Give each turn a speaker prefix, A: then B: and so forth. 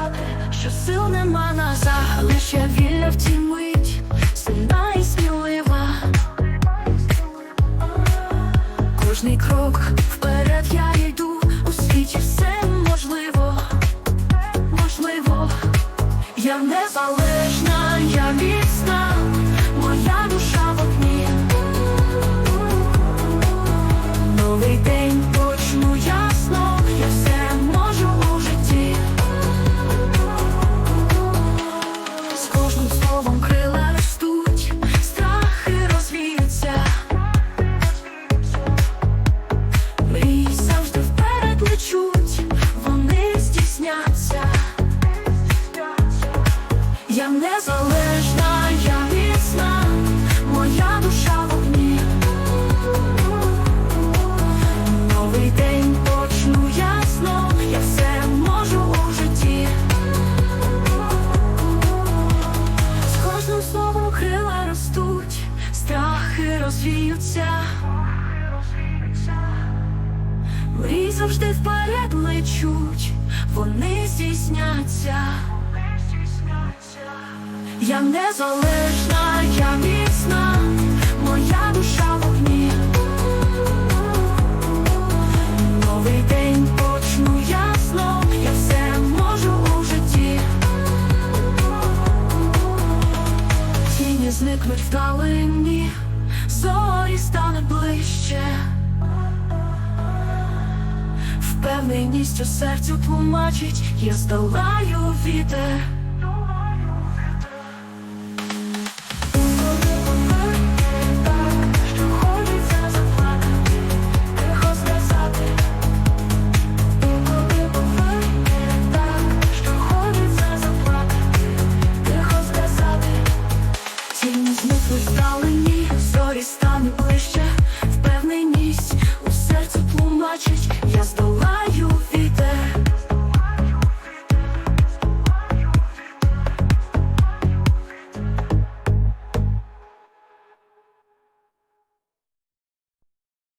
A: важко що сил нема назад, лише вільна в цій мить, сильна і смілива. Кожний крок вперед незалежна, я моя душа в огні. Новий день почну ясно, я все можу у житті. З кожним словом крила ростуть, страхи розвіються. Мрій завжди вперед лечуть, вони здійсняться. Я незалежна, я міцна, моя душа в огні. Новий день почну ясно, я все можу у житті. Тіні зникнуть вдалині, зорі стане ближче. Впевненість у серцю тлумачить, я здолаю вітер. хочуть.